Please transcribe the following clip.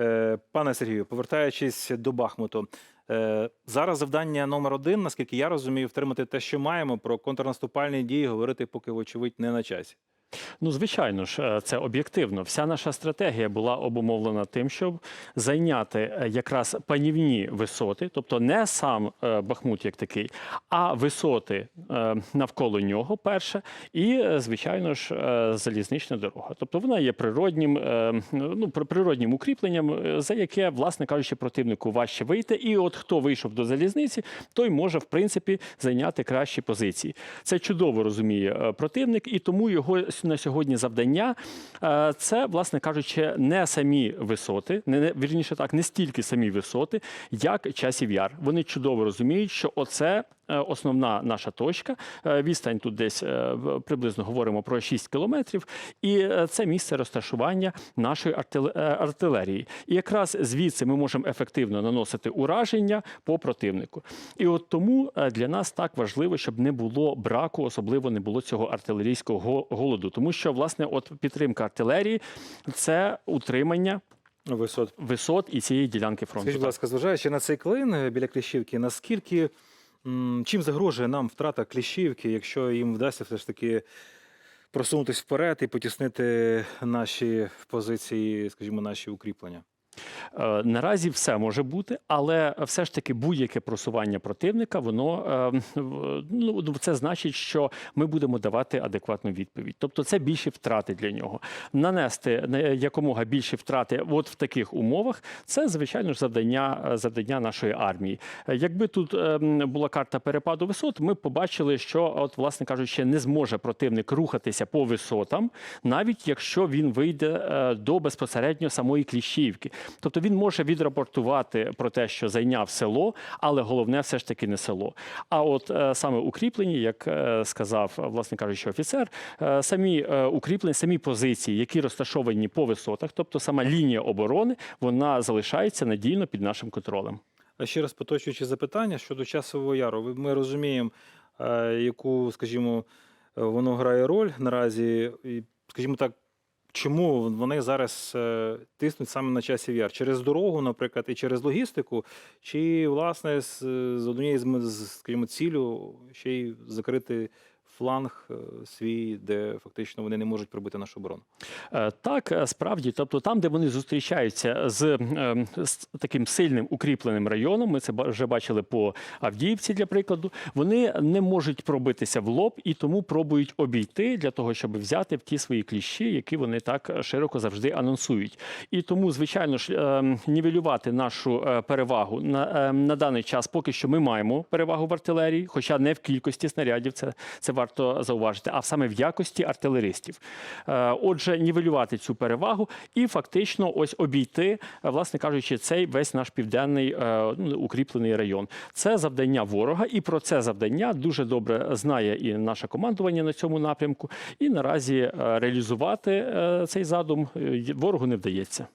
Е, Пане Сергію, повертаючись до Бахмуту, е, зараз завдання номер один, наскільки я розумію, втримати те, що маємо, про контрнаступальні дії говорити, поки, вочевидь, не на часі. Ну, звичайно ж, е, це об'єктивно. Вся наша стратегія була обумовлена тим, щоб зайняти е, якраз панівні висоти, тобто не сам е, Бахмут як такий, а висоти навколо нього, перше, і, звичайно ж, залізнична дорога. Тобто вона є природнім, ну, природнім укріпленням, за яке, власне кажучи, противнику важче вийти. І от хто вийшов до залізниці, той може, в принципі, зайняти кращі позиції. Це чудово розуміє противник, і тому його с- на сьогодні завдання е, це, власне кажучи, не самі висоти, не- вірніше так, не стільки самі висоти, як часів яр. Вони чудово розуміють, що оце. Е, Основна наша точка. Е, Відстань тут десь е, приблизно говоримо про 6 кілометрів, і це місце розташування нашої артилерії. І якраз звідси ми можемо ефективно наносити ураження по противнику. І от тому для нас так важливо, щоб не було браку, особливо не було цього артилерійського голоду. Тому що, власне, от підтримка артилерії це утримання Висот. висот і цієї ділянки фронту. Скажіть, будь ласка, зважаючи на цей клин біля Кліщівки, наскільки чим загрожує нам втрата Кліщівки, якщо їм вдасться все ж таки просунутися вперед і потіснити наші позиції, скажімо, наші укріплення? Е, Наразі все може бути, але все ж таки будь-яке просування противника, воно е, ну це значить, що ми будемо давати адекватну відповідь. Тобто, це більші втрати для нього. Нанести на- якомога більші втрати, от в таких умовах, це звичайно ж завдання е, завдання нашої армії. Е, Якби тут е, була карта перепаду висот, ми побачили, що от, власне кажучи, не зможе противник рухатися по висотам, навіть якщо він вийде е, до безпосередньо самої кліщівки. Тобто він може відрапортувати про те, що зайняв село, але головне все ж таки не село. А от е, саме укріплені, як е, сказав, власне кажучи, офіцер, е, самі укріплені, самі позиції, які розташовані по висотах, тобто сама лінія оборони, вона залишається надійно під нашим контролем. А ще раз поточуючи запитання щодо часового яру, ми розуміємо, яку, скажімо, воно грає роль наразі, скажімо так, чому вони зараз е, тиснуть саме на часів яр? Через дорогу, наприклад, і через логістику, чи, власне, з, м- з, скажімо, цілю ще й закрити фланг е, свій, де фактично вони не можуть пробити нашу оборону? Е, Так, е, справді, тобто там, де вони зустрічаються з, з таким сильним укріпленим районом, ми це вже бачили по Авдіївці, для прикладу, вони не можуть пробитися в лоб і тому пробують обійти для того, щоб взяти в ті свої кліщі, які вони так широко завжди анонсують. І тому, звичайно ж, нівелювати нашу перевагу на, на даний час, поки що ми маємо перевагу в артилерії, хоча не в кількості снарядів, це, це варто зауважити, а саме в якості артилеристів. Е, Отже, нівелювати цю перевагу і фактично ось обійти, е, власне кажучи, цей весь наш південний е, ну, укріплений район. Це завдання ворога, і про це завдання дуже добре знає і наше командування на цьому напрямку. І наразі реалізувати цей задум ворогу не вдається.